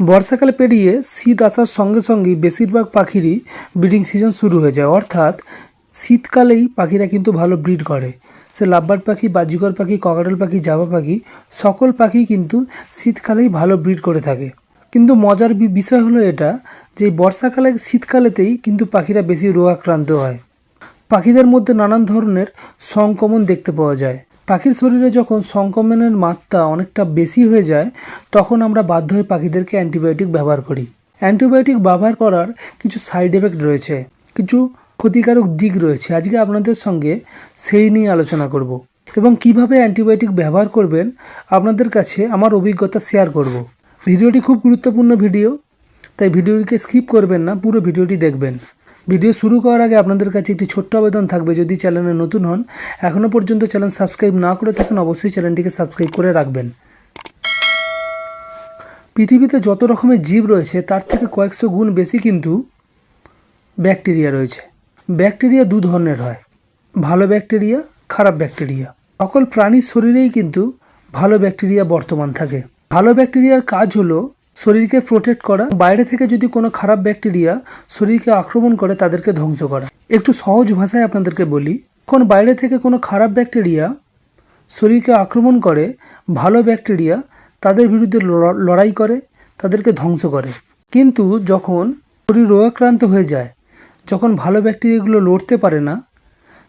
বর্ষাকালে পেরিয়ে শীত আসার সঙ্গে সঙ্গেই বেশিরভাগ পাখিরই ব্রিডিং সিজন শুরু হয়ে যায়। অর্থাৎ শীতকালেই পাখিরা কিন্তু ভালো ব্রিড করে। সে লাভবার্ড পাখি বাজিকর পাখি ককাটেল পাখি, জাবা পাখি, সকল পাখি কিন্তু শীতকালেই ভালো ব্রিড করে থাকে। কিন্তু মজার বিষয় হলো এটা যে বর্ষাকালে, শীতকালেতেই কিন্তু পাখিরা বেশি রোগাক্রান্ত হয়। পাখিদের মধ্যে নানান ধরনের সংক্রমণ দেখতে পাওয়া যায়। পাখির শরীরে যখন সংক্রমণের মাত্রা অনেকটা বেশি হয়ে যায়, তখন আমরা বাধ্য হয়ে পাখিদেরকে অ্যান্টিবায়োটিক ব্যবহার করি। অ্যান্টিবায়োটিক ব্যবহার করার কিছু সাইড এফেক্ট রয়েছে, কিছু ক্ষতিকারক দিক রয়েছে। আজকে আপনাদের সঙ্গে সেই নিয়ে আলোচনা করব। এবং কীভাবে অ্যান্টিবায়োটিক ব্যবহার করবেন, আপনাদের কাছে আমার অভিজ্ঞতা শেয়ার করব। ভিডিওটি খুব গুরুত্বপূর্ণ ভিডিও, তাই ভিডিওটিকে স্কিপ করবেন না, পুরো ভিডিওটি দেখবেন। ভিডিও শুরু করার আগে আপনাদের কাছে একটি ছোট্ট আবেদন থাকবে। যদি চ্যানেলে নতুন হন এখনও পর্যন্ত চ্যানেল সাবস্ক্রাইব না করে থাকেন, অবশ্যই চ্যানেলটিকে সাবস্ক্রাইব করে রাখবেন। পৃথিবীতে যত রকমের জীব রয়েছে, তার থেকে কয়েকশো গুণ বেশি কিন্তু ব্যাকটেরিয়া রয়েছে। ব্যাকটেরিয়া দু ধরনের হয়। ভালো ব্যাকটেরিয়া, খারাপ ব্যাকটেরিয়া। সকল প্রাণীর শরীরেই কিন্তু ভালো ব্যাকটেরিয়া বর্তমান থাকে। ভালো ব্যাকটেরিয়ার কাজ হলো শরীরকে প্রোটেক্ট করা। বাইরে থেকে যদি কোনো খারাপ ব্যাকটেরিয়া শরীরকে আক্রমণ করে, তাদেরকে ধ্বংস করা। একটু সহজ ভাষায় আপনাদেরকে বলি কোন বাইরে থেকে কোনো খারাপ ব্যাকটেরিয়া শরীরকে আক্রমণ করে, ভালো ব্যাকটেরিয়া তাদের বিরুদ্ধে লড়া- লড়াই করে, তাদেরকে ধ্বংস করে। কিন্তু যখন শরীর রোগাক্রান্ত হয়ে যায়, যখন ভালো ব্যাকটেরিয়াগুলো লড়তে পারে না,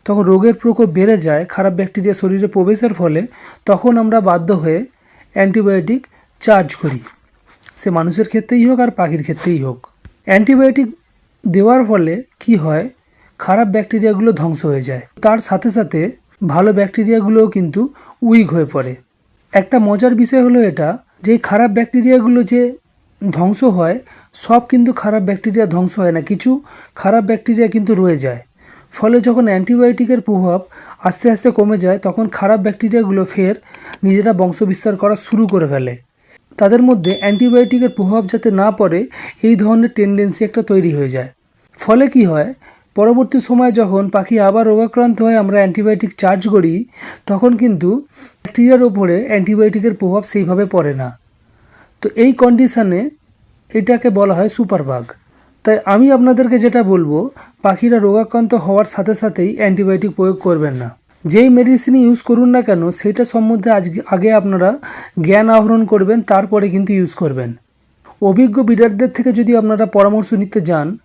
তখন রোগের প্রকোপ বেড়ে যায়, খারাপ ব্যাকটেরিয়া শরীরে প্রবেশের ফলে, তখন আমরা বাধ্য হয়ে অ্যান্টিবায়োটিক চার্জ করি। সে মানুষের ক্ষেত্রেই হোক আর পাখির ক্ষেত্রেই হোক। অ্যান্টিবায়োটিক দেওয়ার ফলে কি হয়? খারাপ ব্যাকটেরিয়াগুলো ধ্বংস হয়ে যায়। তার সাথে সাথে ভালো ব্যাকটেরিয়াগুলোও কিন্তু উইক হয়ে পড়ে। একটা মজার বিষয় হলো এটা যে খারাপ ব্যাকটেরিয়াগুলো যে ধ্বংস হয়, সব কিন্তু খারাপ ব্যাকটেরিয়া ধ্বংস হয় না, কিছু খারাপ ব্যাকটেরিয়া কিন্তু রয়ে যায়। ফলে যখন অ্যান্টিবায়োটিকের প্রভাব আস্তে আস্তে কমে যায়, তখন খারাপ ব্যাকটেরিয়াগুলো ফের নিজেরা বংশবিস্তার করা শুরু করে ফেলে। তাদের মধ্যে অ্যান্টিবায়োটিকের প্রভাব যাতে না পড়ে, এই ধরনের টেন্ডেন্সি একটা তৈরি হয়ে যায়। ফলে কি হয়? পরবর্তী সময় যখন পাখি আবার রোগাক্রান্ত হয় আমরা অ্যান্টিবায়োটিক চার্জ করি, তখন কিন্তু ব্যাকটেরিয়ার ওপরে অ্যান্টিবায়োটিকের প্রভাব সেইভাবে পড়ে না। তো এই কন্ডিশানে এটাকে বলা হয় সুপারবাগ তাই আমি আপনাদেরকে যেটা বলব, পাখিরা রোগাক্রান্ত হওয়ার সাথে সাথেই অ্যান্টিবায়োটিক প্রয়োগ করবেন না। যেই মেডিসিন ইউজ করুন না কেন, সেটা সম্বন্ধে আজকে আগে আপনারা জ্ঞান আহরণ করবেন, তারপরে কিন্তু ইউজ করবেন। অভিজ্ঞ বিডারদের থেকে যদি আপনারা পরামর্শ নিতে যান,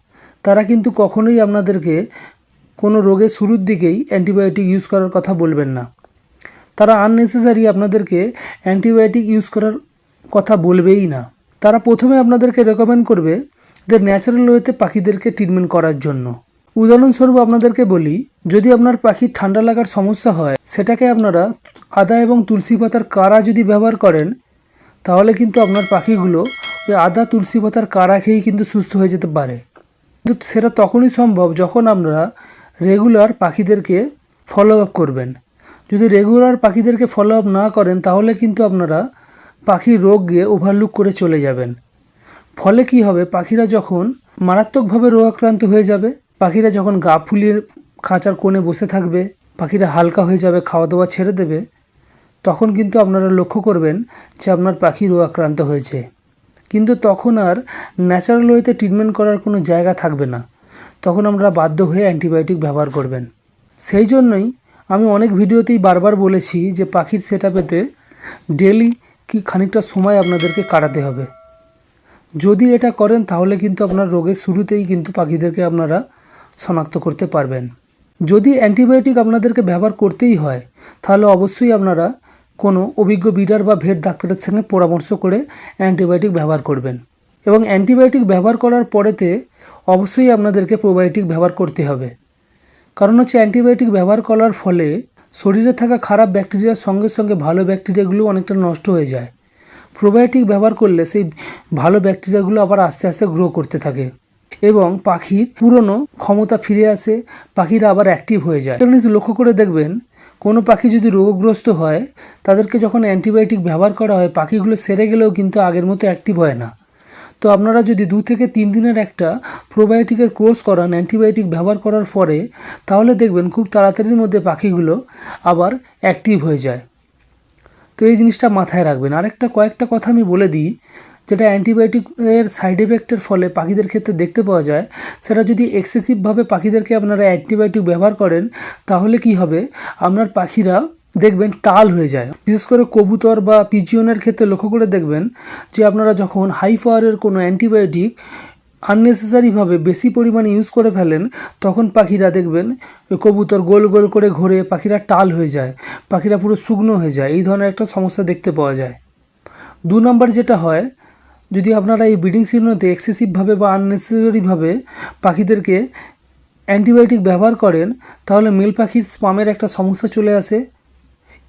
তারা কিন্তু কখনোই আপনাদেরকে কোনো রোগের শুরুর দিকেই অ্যান্টিবায়োটিক ইউজ করার কথা বলবেন না। তারা আননেসেসারি আপনাদেরকে অ্যান্টিবায়োটিক ইউজ করার কথা বলবেই না। তারা প্রথমে আপনাদেরকে রেকমেন্ড করবে যে ন্যাচারাল ওয়েতে পাখিদেরকে ট্রিটমেন্ট করার জন্য। উদাহরণস্বরূপ আপনাদেরকে বলি, যদি আপনার পাখির ঠান্ডা লাগার সমস্যা হয়, সেটাকে আপনারা আদা এবং তুলসী পাতার কাড়া যদি ব্যবহার করেন, তাহলে কিন্তু আপনার পাখিগুলো ওই আদা তুলসী পাতার কাড়া খেয়েই কিন্তু সুস্থ হয়ে যেতে পারে। কিন্তু সেটা তখনই সম্ভব যখন আপনারা রেগুলার পাখিদেরকে ফলো আপ করবেন। যদি রেগুলার পাখিদেরকে ফলো আপ না করেন, তাহলে কিন্তু আপনারা পাখির রোগ গিয়ে ওভারলুক করে চলে যাবেন। ফলে কি হবে? পাখিরা যখন মারাত্মকভাবে রোগাক্রান্ত হয়ে যাবে পাখিরা যখন গা ফুলিয়ে খাঁচার কোণে বসে থাকবে, পাখিরা হালকা হয়ে যাবে খাওয়া দাওয়া ছেড়ে দেবে, তখন কিন্তু আপনারা লক্ষ্য করবেন যে আপনার পাখি রোগ আক্রান্ত হয়েছে। কিন্তু তখন আর ন্যাচারাল ওয়েতে ট্রিটমেন্ট করার কোনো জায়গা থাকবে না। তখন আমরা বাধ্য হয়ে অ্যান্টিবায়োটিক ব্যবহার করবেন। সেই জন্যই আমি অনেক ভিডিওতেই বারবার বলেছি যে পাখির সেট আপেতে ডেলি কি খানিকটা সময় আপনাদেরকে কাটাতে হবে। যদি এটা করেন তাহলে কিন্তু আপনার রোগের শুরুতেই কিন্তু পাখিদেরকে আপনারা শনাক্ত করতে পারবেন। যদি অ্যান্টিবায়োটিক আপনাদেরকে ব্যবহার করতেই হয়, তাহলে অবশ্যই আপনারা কোনো অভিজ্ঞ বিডার বা ভেট ডাক্তারের সঙ্গে পরামর্শ করে অ্যান্টিবায়োটিক ব্যবহার করবেন। এবং অ্যান্টিবায়োটিক ব্যবহার করার পরেতে অবশ্যই আপনাদেরকে প্রোবায়োটিক ব্যবহার করতে হবে। কারণ হচ্ছে অ্যান্টিবায়োটিক ব্যবহার করার ফলে শরীরে থাকা খারাপ ব্যাকটেরিয়ার সঙ্গে সঙ্গে ভালো ব্যাকটেরিয়াগুলো অনেকটা নষ্ট হয়ে যায়। প্রোবায়োটিক ব্যবহার করলে সেই ভালো ব্যাকটেরিয়াগুলো আবার আস্তে আস্তে গ্রো করতে থাকে। এবং পাখির পুরনো ক্ষমতা ফিরে আসে, পাখিরা আবার অ্যাক্টিভ হয়ে যায়। লক্ষ্য করে দেখবেন, কোনো পাখি যদি রোগগ্রস্ত হয়, তাদেরকে যখন অ্যান্টিবায়োটিক ব্যবহার করা হয়, পাখিগুলো সেরে গেলেও কিন্তু আগের মতো অ্যাক্টিভ হয় না। তো আপনারা যদি দু থেকে তিন দিনের একটা প্রোবায়োটিকের কোর্স করান অ্যান্টিবায়োটিক ব্যবহার করার পরে, তাহলে দেখবেন খুব তাড়াতাড়ির মধ্যে পাখিগুলো আবার অ্যাক্টিভ হয়ে যায়। তো এই জিনিসটা মাথায় রাখবেন। আরেকটা কয়েকটা কথা আমি বলে দিই। যেটা অ্যান্টিবায়োটিকের সাইড এফেক্টের ফলে পাখিদের ক্ষেত্রে দেখতে পাওয়া যায়, সেটা যদি এক্সেসিভভাবে পাখিদেরকে আপনারা অ্যান্টিবায়োটিক ব্যবহার করেন, তাহলে কি হবে? আপনার পাখিরা দেখবেন টাল হয়ে যায়। বিশেষ করে কবুতর বা পিজিয়নের ক্ষেত্রে লক্ষ্য করে দেখবেন যে আপনারা যখন হাই পাওয়ারের কোনো অ্যান্টিবায়োটিক আননেসেসারিভাবে বেশি পরিমাণে ইউজ করে ফেলেন, তখন পাখিরা দেখবেন কবুতর গোল গোল করে ঘোরে, পাখিরা টাল হয়ে যায়, পাখিরা পুরো শুকনো হয়ে যায়। এই ধরনের একটা সমস্যা দেখতে পাওয়া যায়। দু নম্বর যেটা হয় যদি আপনারা এই ব্রিডিং সিজনেতে এক্সেসিভভাবে বা আননেসেসারিভাবে পাখিদেরকে অ্যান্টিবায়োটিক ব্যবহার করেন, তাহলে মেল পাখির স্পামের একটা সমস্যা চলে আসে।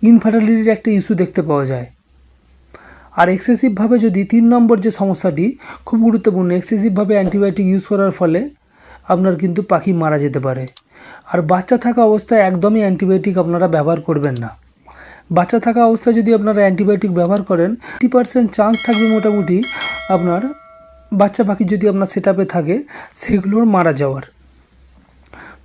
ইনফার্টিলিটির একটা ইস্যু দেখতে পাওয়া যায়। আর এক্সেসিভভাবে যদি তিন নম্বর যে সমস্যাটি, খুব গুরুত্বপূর্ণ এক্সেসিভভাবে অ্যান্টিবায়োটিক ইউজ করার ফলে আপনার কিন্তু পাখি মারা যেতে পারে। আর বাচ্চা থাকা অবস্থায় একদমই অ্যান্টিবায়োটিক আপনারা ব্যবহার করবেন না। বাচ্চা থাকা অবস্থায় যদি আপনারা অ্যান্টিবায়োটিক ব্যবহার করেন ফিফটি পার্সেন্ট চান্স থাকবে মোটামুটি আপনার বাচ্চা পাখি যদি আপনার সেট থাকে, সেগুলোর মারা যাওয়ার।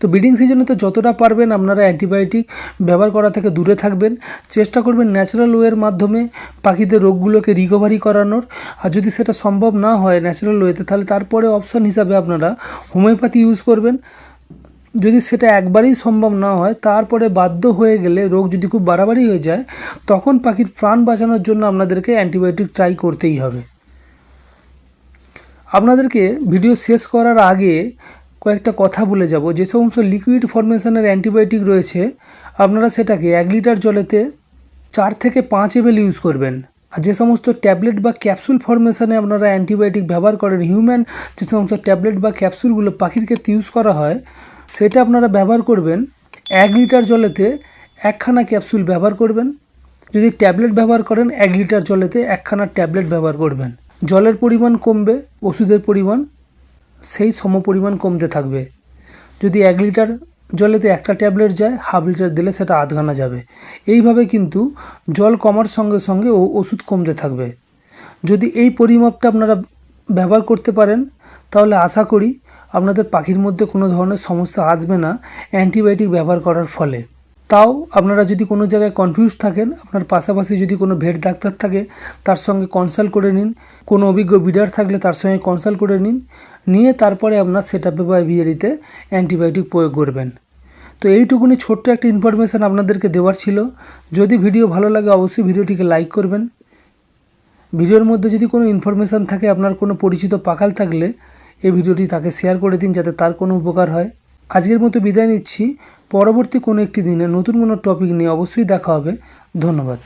তো ব্রিডিং সিজনে তো যতটা পারবেন আপনারা অ্যান্টিবায়োটিক ব্যবহার করা থেকে দূরে থাকবেন। চেষ্টা করবেন ন্যাচারাল ওয়ের মাধ্যমে পাখিদের রোগগুলোকে রিকভারি করানোর। আর যদি সেটা সম্ভব না হয় ন্যাচারাল ওয়েতে তাহলে তারপরে অপশান হিসাবে আপনারা হোমিওপ্যাথি ইউজ করবেন। যদি সেটা একবারেই সম্ভব না হয়, তারপরে বাধ্য হয়ে গেলে রোগ যদি খুব বাড়াবাড়ি হয়ে যায়, তখন পাখির প্রাণ বাঁচানোর জন্য আপনাদেরকে অ্যান্টিবায়োটিক ট্রাই করতেই হবে। আপনাদেরকে ভিডিও শেষ করার আগে কয়েকটা কথা বলে যাব। যে সমস্ত লিকুইড ফরমেশনের অ্যান্টিবায়োটিক রয়েছে, আপনারা সেটাকে এক লিটার জলেতে চার থেকে পাঁচ এমএল ইউজ করবেন। আর যে সমস্ত ট্যাবলেট বা ক্যাপসুল ফরমেশনে আপনারা অ্যান্টিবায়োটিক ব্যবহার করেন হিউম্যান যে সমস্ত ট্যাবলেট বা ক্যাপসুলগুলো পাখির ক্ষেত্রে ইউজ করা হয় সেটা আপনারা ব্যবহার করবেন এক লিটার জলেতে একখানা ক্যাপসুল ব্যবহার করবেন। যদি ট্যাবলেট ব্যবহার করেন, এক লিটার জলেতে একখানা ট্যাবলেট ব্যবহার করবেন। জলের পরিমাণ কমবে, ওষুধের পরিমাণ, সেই সম পরিমাণ কমতে থাকবে। যদি এক লিটার জলেতে একটা ট্যাবলেট যায়, হাফ লিটার দিলে সেটা আধখানা যাবে। এইভাবে কিন্তু জল কমার সঙ্গে সঙ্গে ও ওষুধ কমতে থাকবে। যদি এই পরিমাপটা আপনারা ব্যবহার করতে পারেন, তাহলে আশা করি আপনাদের পাখির মধ্যে কোনো ধরনের সমস্যা আসবে না অ্যান্টিবায়োটিক ব্যবহার করার ফলে। তাও আপনারা যদি কোনো জায়গায় কনফিউজ থাকেন, আপনার পাশাপাশি যদি কোনো ভেট ডাক্তার থাকে, তার সঙ্গে কনসাল্ট করে নিন। কোনো অভিজ্ঞ বিডার থাকলে তার সঙ্গে কনসাল্ট করে নিন। নিয়ে তারপরে আপনার সেট আপে বা ভিয়ারিতে অ্যান্টিবায়োটিক প্রয়োগ করবেন। তো এইটুকুনি ছোট্ট একটা ইনফরমেশান আপনাদেরকে দেওয়ার ছিল। যদি ভিডিও ভালো লাগে, অবশ্যই ভিডিওটিকে লাইক করবেন। ভিডিওর মধ্যে যদি কোনো ইনফরমেশান থাকে, আপনার কোনো পরিচিত পাকাল থাকলে এই ভিডিওটি তাকে শেয়ার করে দিন যাতে তার কোনো উপকার হয়। আজকের মতো বিদায় নিচ্ছি। পরবর্তী কোনো একটি দিনে নতুন কোনো টপিক নিয়ে অবশ্যই দেখা হবে। ধন্যবাদ।